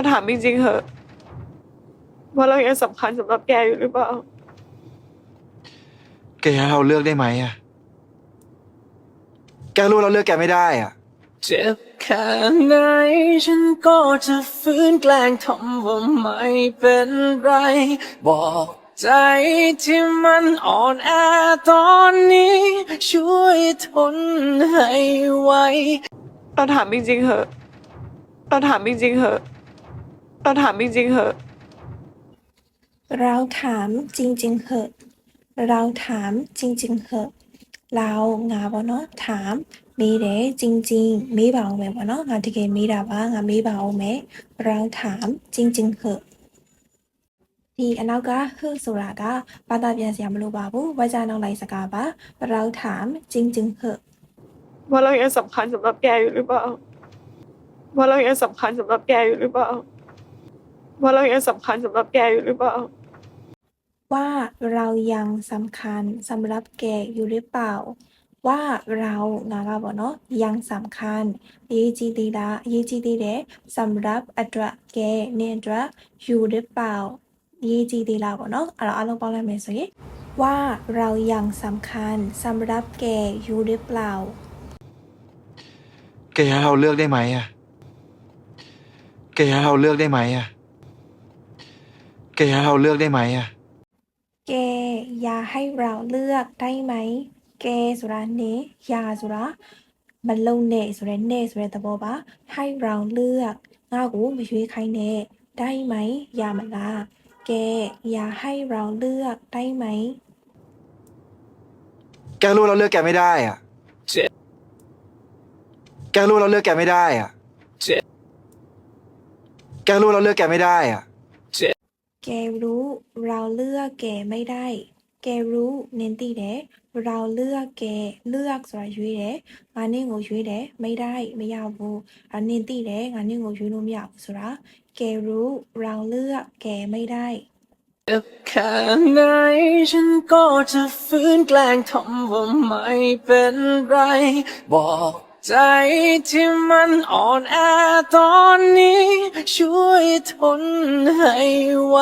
เราถามจริงๆเหอะ ว่าเรายังสำคัญสำหรับแกอยู่หรือเปล่า แกให้เราเลือกได้ไหมอะแกรู้เราเลือกแกไม่ได้อะเจ็บแค่ไหนฉันก็จะฟื้นแกล้งทำว่าไม่เป็นไร บอกใจที่มันอ่อนแอตอนนี้ ช่วยทนให้ไวเราถามจริงๆเหอะ เราถามจริงๆเหอะ เราถามจริงๆเหอะ เราถามจริงๆเหอะ เราถามจริงๆเหอะ เราငါပေါ့နော်ถามမေးတယ်จริงๆမေးပါအောင်မယ်ပေါ့နော်ငါတကယ်မေးတာပါငါမေးပါအောင်မယ်เราถามจริงๆเหอะဒီအနောက်ကဟึဆိုတာကဘာသာပြန်စရာမလိုပါဘူးဝါကြနောက်လိုက်စကားပါเราถามจริงๆเหอะ ว่าเรายังสำคัญสำหรับแกอยู่หรือเปล่า ว่าเรายังสำคัญสำหรับแกอยู่หรือเปล่า ว่าเรายังสำคัญสำหรับแกอยู่หรือเปล่า ว่าเรายังสำคัญสำหรับแกอยู่หรือเปล่า ว่าเรานะเราบอกเนาะยังสำคัญยีจีดีละยีจีดีเดสำหรับอัตราแกเนี่ยอัตราอยู่หรือเปล่ายีจีดีละบอกเนาะเราเอาลงไปเลยไหมสิว่าเรายังสำคัญสำหรับแกอยู่หรือเปล่า แกจะให้เราเลือกได้ไหมอะแกจะให้เราเลือกได้ไหมอะ กให้เราเลือกได้ไหมอะเกยาให้เราเลือกได้ไหม เกสุราเนยาสุรามันลงเนสุเรนเนสุเรตบอบะให้เราเลือกงากูไม่ช่วยใครเนได้ไหม ยามันลาเกยาให้เราเลือกได้ไหม แกรู้เราเลือกแกไม่ได้อะเจ็ด แกรู้เราเลือกแกไม่ได้อะเจ็ด แกรู้เราเลือกแกไม่ได้อะ แกรู้เราเลือกแกไม่ได้ แกรู้เน้นตีเดะเราเลือกแกเลือกสระยุ้ยเดะงานนี้งูชุยเดะไม่ได้ไม่อยาวบูอันเน้นตีเดะงานนี้งูชุยนุ่มยาวสระแกรู้เราเลือกแกไม่ได้กับข้าไงฉันก็จะฟื้นแกล้งทำว่าไม่เป็นไรบอก ใจที่มันอ่อนแอตอนนี้ ช่วยทนให้ไว